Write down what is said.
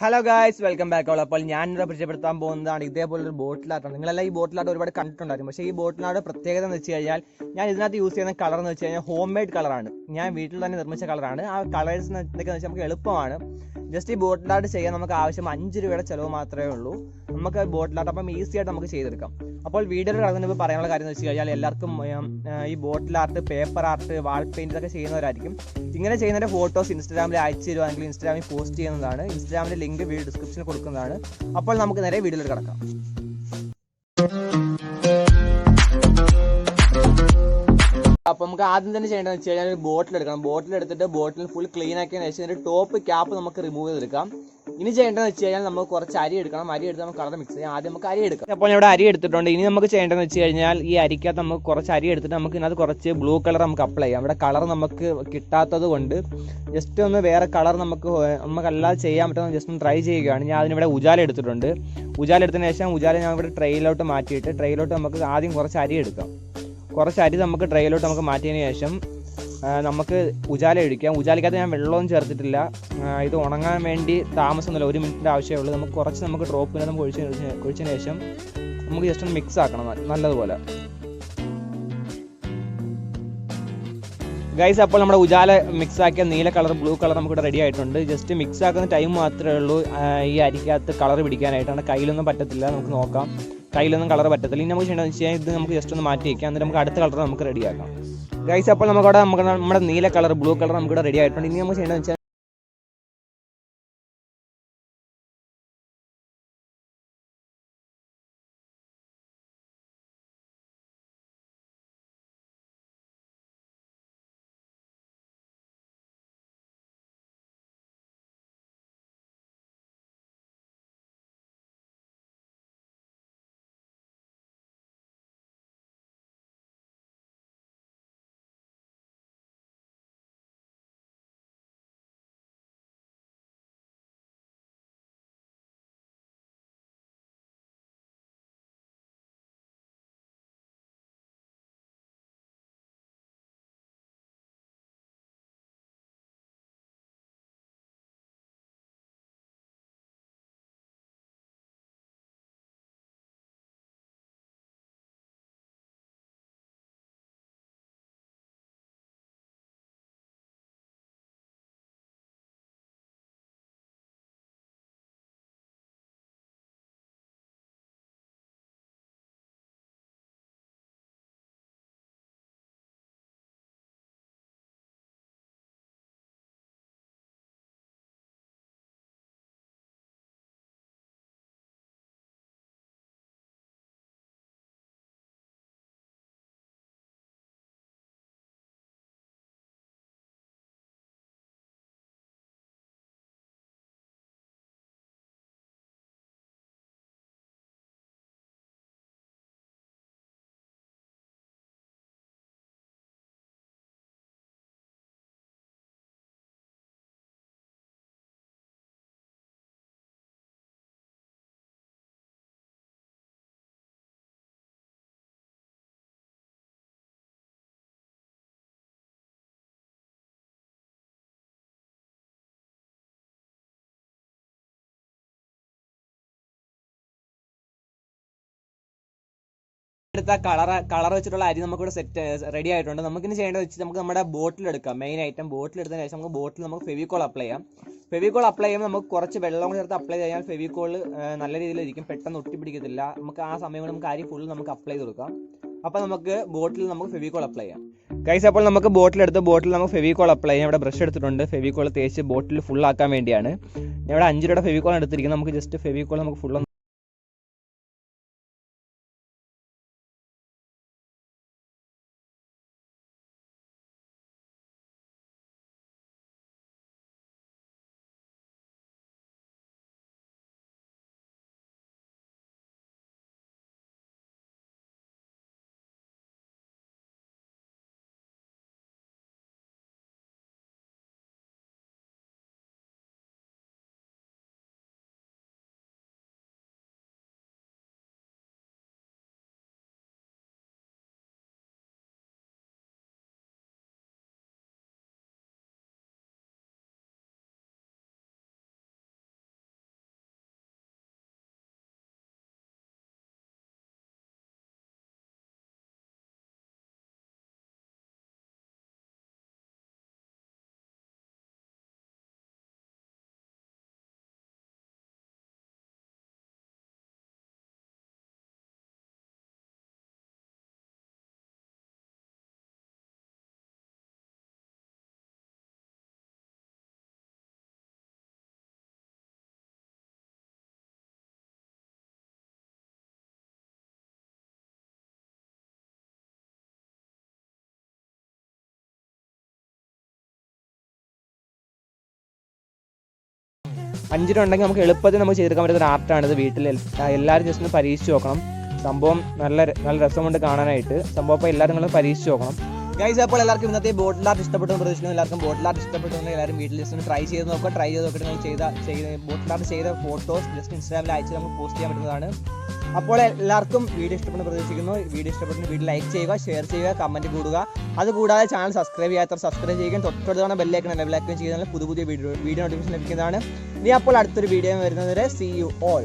Hello guys welcome back all അപ്പോൾ ഞാൻ ഇവിടെ പരിചയപ്പെടുത്താൻ പോകുന്നതാണ് ഇതേപോലെ ഒരു ബോട്ടിലാട്ടാണ് നിങ്ങളെല്ലാം ഈ ബോട്ടിലാട്ട് ഒരുപാട് കണ്ടിട്ടുണ്ടായിരുന്നു പക്ഷേ ഈ ബോട്ടിലാട്ട് പ്രത്യേകത എന്ന് വെച്ച് കഴിഞ്ഞാൽ ഞാൻ ഇതിനകത്ത് യൂസ് ചെയ്യുന്ന കളർ എന്ന് വെച്ച് കഴിഞ്ഞാൽ ഹോം മെയ്ഡ് കളറാണ് ഞാൻ വീട്ടിൽ തന്നെ നിർമ്മിച്ച കളറാണ് ആ കളേഴ്സ് എന്തൊക്കെയാണെന്ന് വെച്ചാൽ നമുക്ക് എളുപ്പമാണ്. ജസ്റ്റ് ഈ ബോട്ടിലാട്ട് ചെയ്യാൻ നമുക്ക് ആവശ്യം അഞ്ച് രൂപയുടെ ചിലവ് മാത്രമേ ഉള്ളൂ. നമുക്ക് ബോട്ടിലാട്ട് അപ്പം ഈസി ആയിട്ട് നമുക്ക് ചെയ്തെടുക്കാം. അപ്പോൾ വീഡിയോയിൽ കടന്നു പറയാനുള്ള കാര്യം എന്ന് വെച്ച് കഴിഞ്ഞാൽ എല്ലാവർക്കും ഈ bottle art paper art wall paint ഇതൊക്കെ ചെയ്യുന്നവരായിരിക്കും. ഇങ്ങനെ ചെയ്യുന്നതിന്റെ ഫോട്ടോസ് ഇൻസ്റ്റാഗ്രാമിൽ അയച്ചു തരുവാണെങ്കിൽ ഇൻസ്റ്റാഗ്രാമിൽ പോസ്റ്റ് ചെയ്യുന്നതാണ്. ഇൻസ്റ്റാഗ്രാമിന്റെ ലിങ്ക് വീഡിയോ ഡിസ്ക്രിപ്ഷനിൽ കൊടുക്കുന്നതാണ്. അപ്പോൾ നമുക്ക് നേരെ വീഡിയോയിൽ കിടക്കാം. അപ്പോൾ നമുക്ക് ആദ്യം തന്നെ ചെയ്യേണ്ടതെന്ന് വെച്ച് കഴിഞ്ഞാൽ ഒരു ബോട്ടിൽ എടുക്കണം. ബോട്ടിൽ എടുത്തിട്ട് ബോട്ടിൽ ഫുൾ ക്ലീൻ ആക്കിയതിന് ശേഷം ഒരു ടോപ്പ് ക്യാപ്പ് നമുക്ക് റിമൂവ് ചെയ്തെടുക്കാം. ഇനി ചെയ്യേണ്ടതെന്ന് വെച്ച് കഴിഞ്ഞാൽ നമുക്ക് കുറച്ച് അരി എടുക്കണം. അരി എടുത്ത് നമുക്ക് കളർ മിക്സ് ചെയ്യാം. ആദ്യം നമുക്ക് അരി എടുക്കാം. അപ്പോൾ ഇവിടെ അരി എടുത്തിട്ടുണ്ട്. ഇനി നമുക്ക് ചെയ്യേണ്ടതെന്ന് വെച്ച് കഴിഞ്ഞാൽ ഈ അരിക്കകത്ത് നമുക്ക് കുറച്ച് അരി എടുത്തിട്ട് നമുക്ക് ഇതിനകത്ത് കുറച്ച് ബ്ലൂ കളർ നമുക്ക് അപ്ലൈ ചെയ്യാം. ഇവിടെ കളർ നമുക്ക് കിട്ടാത്തത് കൊണ്ട് ജസ്റ്റ് ഒന്ന് വേറെ കളർ നമുക്ക് നമുക്കല്ലാതെ ചെയ്യാൻ പറ്റുന്ന ജസ്റ്റ് ഒന്ന് ട്രൈ ചെയ്യുകയാണ്. ഞാൻ അതിനിവിടെ ഉജാല എടുത്തിട്ടുണ്ട്. ഉജാല എടുത്തതിന് ശേഷം ഉജാല ഞാൻ ഇവിടെ ട്രെയിലോട്ട് മാറ്റിയിട്ട് ട്രെയിലോട്ട് നമുക്ക് ആദ്യം കുറച്ച് അരി എടുക്കാം. കുറച്ച് അരി നമുക്ക് ട്രെയിലോട്ട് നമുക്ക് മാറ്റിയതിന് ശേഷം നമുക്ക് ഉജാല ഒഴിക്കാം ഉജാലയ്ക്കകത്ത് ഞാൻ വെള്ളമൊന്നും ചേർത്തിട്ടില്ല. ഇത് ഉണങ്ങാൻ വേണ്ടി താമസമൊന്നുമില്ല. ഒരു മിനിറ്റിന്റെ ആവശ്യമേ ഉള്ളൂ. നമുക്ക് കുറച്ച് നമുക്ക് ഡ്രോപ്പിന് നമുക്ക് ഒഴിച്ച് ഒഴിച്ചതിന് ശേഷം നമുക്ക് ജസ്റ്റ് ഒന്ന് മിക്സ് ആക്കണം. നല്ലതുപോലെ. ഗൈസ് അപ്പോൾ നമ്മുടെ ഉജാല മിക്സ് ആക്കിയ നീല കളർ ബ്ലൂ കളർ നമുക്ക് റെഡി ആയിട്ടുണ്ട്. ജസ്റ്റ് മിക്സ് ആക്കുന്ന ടൈം മാത്രമേ ഉള്ളൂ. ഈ അരിക്കകത്ത് കളർ പിടിക്കാനായിട്ടാണ്. കയ്യിലൊന്നും പറ്റത്തില്ല. നമുക്ക് നോക്കാം. കയ്യിലൊന്നും കളർ പറ്റത്തില്ല. ഇനി നമുക്ക് ചെയ്യേണ്ടതെന്ന് വെച്ച് കഴിഞ്ഞാൽ ഇത് നമുക്ക് ജസ്റ്റ് ഒന്ന് മാറ്റി വയ്ക്കാം എന്നിട്ട് നമുക്ക് അടുത്ത കളർ നമുക്ക് റെഡിയാക്കാം ഗൈസ് അപ്പോൾ നമുക്കവിടെ നമുക്ക് നമ്മുടെ നീല കളർ ബ്ലൂ കളർ നമുക്കിവിടെ റെഡി ആയിട്ടുണ്ട്. ഇനി നമുക്ക് ചെയ്യേണ്ടതെന്ന് വെച്ചാൽ എടുത്ത കളർ കളർ വെച്ചിട്ടുള്ള അരി നമുക്കിവിടെ സെറ്റ് റെഡി ആയിട്ടുണ്ട്. നമുക്കിനി ചെയ്യേണ്ടത് വെച്ച് നമുക്ക് നമ്മുടെ ബോട്ടിൽ എടുക്കാം. മെയിൻ ഐറ്റം ബോട്ടിൽ എടുത്തതിന് ശേഷം നമുക്ക് ബോട്ടിൽ നമുക്ക് ഫെവിക്കോൾ അപ്ലൈ ചെയ്യാം. ഫെവിക്കോൾ അപ്ലൈ ചെയ്യുമ്പോൾ നമുക്ക് കുറച്ച് വെള്ളം കൂടി ചേർത്ത് അപ്ലൈ ചെയ്യാൻ ഫെവിക്കോൾ നല്ല രീതിയിലിരിക്കും പെട്ടെന്ന് ഒട്ടിപ്പിടിക്കത്തില്ല നമുക്ക് ആ സമയം കൊണ്ട് നമുക്ക് അരി ഫുൾ നമുക്ക് അപ്ലൈ ചെയ്ത് കൊടുക്കാം. അപ്പോൾ നമുക്ക് ബോട്ടിൽ നമുക്ക് ഫെവിക്കോൾ അപ്ലൈ ചെയ്യാം. കൈസ് അപ്പോൾ നമുക്ക് ബോട്ടിൽ എടുത്ത് ബോട്ടിൽ നമുക്ക് ഫെവിക്കോൾ അപ്ലൈ ചെയ്യാം. ഇവിടെ ബ്രഷ് എടുത്തിട്ടുണ്ട്. ഫെവിക്കോൾ തേച്ച് ബോട്ടിൽ ഫുൾ ആക്കാൻ വേണ്ടിയാണ്. ഇവിടെ അഞ്ച് രൂപയുടെ ഫെവിക്കോൾ എടുത്തിരിക്കുന്നത്. നമുക്ക് ജസ്റ്റ് ഫെവിക്കോൾ നമുക്ക് ഫുൾ അഞ്ചിന് ഉണ്ടെങ്കിൽ നമുക്ക് എളുപ്പത്തിൽ നമുക്ക് ചെയ്തെടുക്കാൻ പറ്റുന്ന ഒരു ആർട്ടാണിത്. വീട്ടിൽ എല്ലാവരും ജസ്റ്റ് ഒന്ന് പരീക്ഷിച്ച് നോക്കണം. സംഭവം നല്ല നല്ല രസമുണ്ട് കാണാനായിട്ട്. സംഭവം അപ്പോൾ എല്ലാവരും നിങ്ങൾ പരീക്ഷിച്ച് നോക്കണം. ഗൈസ് അപ്പോൾ എല്ലാവർക്കും ഇന്നത്തെ ബോട്ടിൽ ആർട്ട് ഇഷ്ടപ്പെട്ടു പ്രതീക്ഷിക്കുന്നു. എല്ലാവർക്കും ബോട്ടിൽ ആർട്ട് ഇഷ്ടപ്പെട്ടു എല്ലാവരും വീട്ടിൽ ജസ്റ്റ് ട്രൈ ചെയ്ത് നോക്കുക. ട്രൈ ചെയ്ത് നോക്കിയിട്ട് നിങ്ങൾ ചെയ്ത ചെയ്ത ബോട്ടിൽ ആർട്ട് ചെയ്ത ഫോട്ടോസ് ജസ്റ്റ് ഇൻസ്റ്റാഗ്രാമിൽ അയച്ച് നമുക്ക് പോസ്റ്റ് ചെയ്യാൻ പറ്റുന്നതാണ്. അപ്പോൾ എല്ലാവർക്കും വീഡിയോ ഇഷ്ടപ്പെടുന്ന പ്രതീക്ഷിക്കുന്നു. വീഡിയോ ഇഷ്ടപ്പെടുന്ന വീഡിയോ ലൈക്ക് ചെയ്യുക ഷെയർ ചെയ്യുക കമന്റ് കൂടുക. അതുകൂടാതെ ചാനൽ സബ്സ്ക്രൈബ് ചെയ്യാത്തവർ സബ്സ്ക്രൈബ് ചെയ്യുകയും തൊട്ടടുത്താണ് ബെല്ലൈക്കൺ ലെവലാക്കുകയും ചെയ്യുന്നതിനാൽ പുതിയ പുതിയ വീഡിയോ വീഡിയോ നോട്ടിഫിക്കേഷൻ ലഭിക്കുന്നതാണ്. ഇനി അപ്പോൾ അടുത്തൊരു വീഡിയോ വരുന്നതുവരെ സി യു ഓൾ